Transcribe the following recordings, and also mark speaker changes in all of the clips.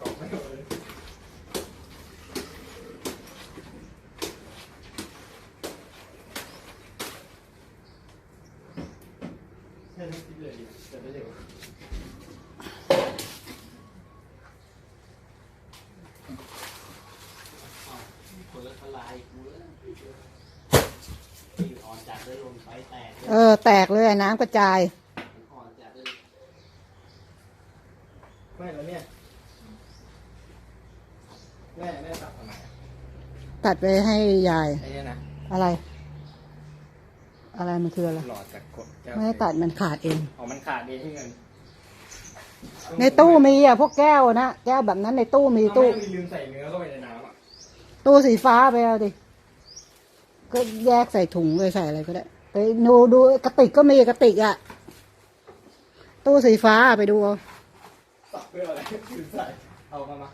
Speaker 1: กล่องไม่หมดเลยแค่นี้คิดเลยดิจะได้เร็ว
Speaker 2: คนละทลายกูเลยที่อ่อนจัดเลยลงไปแตกเลย
Speaker 3: เออ แตกเลยอะน้ำกระจาย
Speaker 2: อ่อนจัดเลย
Speaker 1: ไม่แล้วเนี่ย แม่แม่ตัดทำไมอะ
Speaker 3: ตัดไปให้ยาย
Speaker 1: ไอ้เนี่ยนะ
Speaker 3: อะไร อะไรมันคืออะไร
Speaker 1: หลอดจากกดแก้ว
Speaker 3: ไม่ได้ตัดมันขาดเอง
Speaker 1: อ๋อมันขาดเองที่เงิน
Speaker 3: ในตู้มีอะพวกแก้วนะแก้วแบบนั้นในตู้มี
Speaker 1: ตู้
Speaker 3: ตู้
Speaker 1: มีลืมใส่เนื้อเข้าไปในน้ำอะ
Speaker 3: ตู้สีฟ้าไปเอาดิ ก็แยกใส่ถุงเลยใส่อะไรก็ได้ไปดูดูกระติกก็มีกระติกอะ ตู้สีฟ้าไปดูเอา
Speaker 1: สับเพื่ออะไรลืมใส่เอามามา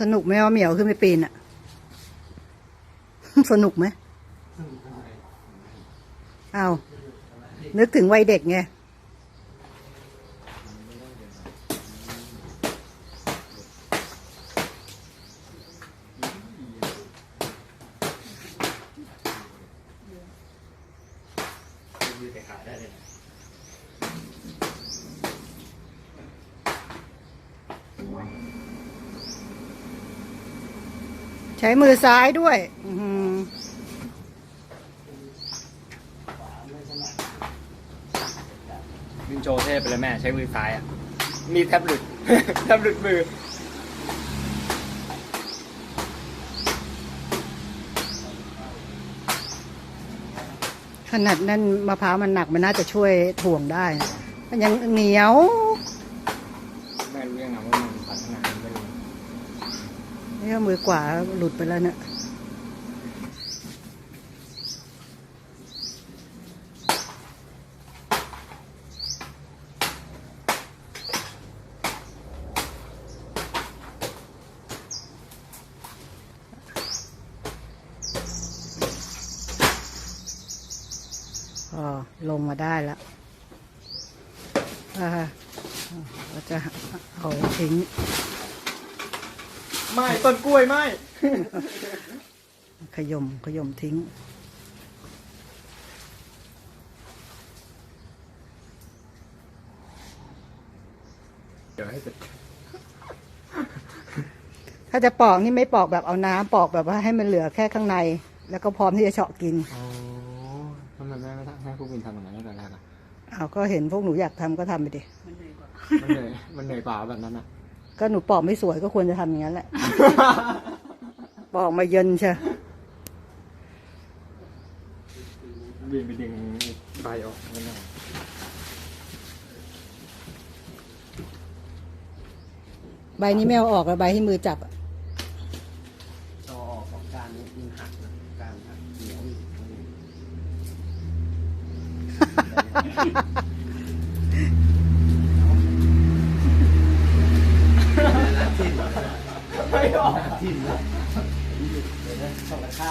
Speaker 3: สนุกไหมว่าเหมียวขึ้นไปปีนอะสนุกไหมเอานึกถึงวัยเด็กไง
Speaker 1: ยืดไปขาได้เลยนะ
Speaker 3: ใช้มือซ้ายด้วย อือหือ
Speaker 1: วินโจเทพไปเลยแม่ ใช้มือซ้ายอะ มีแท็บหลุดแท็บหลุดมือ
Speaker 3: ขนาดนั้นมะพร้าวมันหนักมันน่าจะช่วยถ่วงได้นะมันยังเหนียว
Speaker 1: แม่รู้ยังไงว่ามันพัฒนาไม่รู้
Speaker 3: นี่มือกว่าหลุดไปแล้วเนี่ยอ๋อลงมาได้แล้วอ่าเราจะเอาทิ้ง
Speaker 1: ไม่ต้นกล้วยไม่
Speaker 3: ขยมขยมทิ้ง
Speaker 1: เดี๋ยวให้เสร็จ
Speaker 3: ถ้าจะปอกนี่ไม่ปอกแบบเอาน้ำปอกแบบว่าให้มันเหลือแค่ข้างใน แล้วก็พร้อมที่จะเฉาะกิน
Speaker 1: อ๋อทำไมแม่ไม่ทำให้พวกวินทำอย่างนั้นตั้งแต่แรกอะ
Speaker 3: เอาก็เห็นพวกหนูอยากทำก็ทำไปดิ
Speaker 2: มันเหนื่อยกว่า
Speaker 1: มันเหนื่อยมันเหนื่อยเปล่าแบบนั้นอะ
Speaker 3: ก็หนูปอกไม่สวยก็ควรจะทำอย่างนั้นแหละ ปอกมาเย็นเชียว
Speaker 1: วินไปดึงใบออกนั่นเอง
Speaker 3: ใบนี้ไม่เอาออกแล้วใบที่มือจับอะ
Speaker 2: ต่อออกของการนี้มันหักนะการหักเหนียวอีกทิ่ม
Speaker 1: ไม่ออก
Speaker 2: ทิ่มแล้วเดี๋ยวนะสองราคา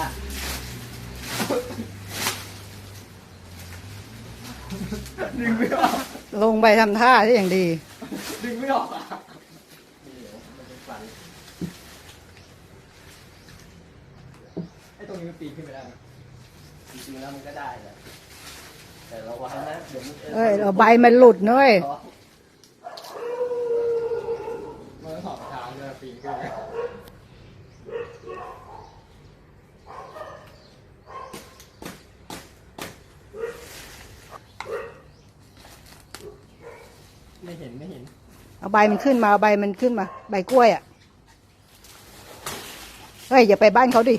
Speaker 1: ดึงไม่ออก
Speaker 3: ลงไปทำท่าที่อย่างดี
Speaker 1: ดึงไม่ออกอะ
Speaker 2: เหนียวมันเป็นฟัน
Speaker 1: ไอ้ตรงนี้มันปีนขึ้นไปได้ไหม
Speaker 2: จริงๆแล้วมันก็ได้แหละแต่ระวังนะเดี๋ยวมัน
Speaker 3: เอ้ยเอาใบมันหลุดเนย
Speaker 2: ท้อง
Speaker 1: มันต้องถอดรองเท้าด้วยปีนขึ้นไป ไม่เห็นไม่เห็น
Speaker 3: เอาใบมันขึ้นมาเอาใบมันขึ้นมา ใบกล้วยอะ เฮ้ยอย่าไปบ้านเขาดิ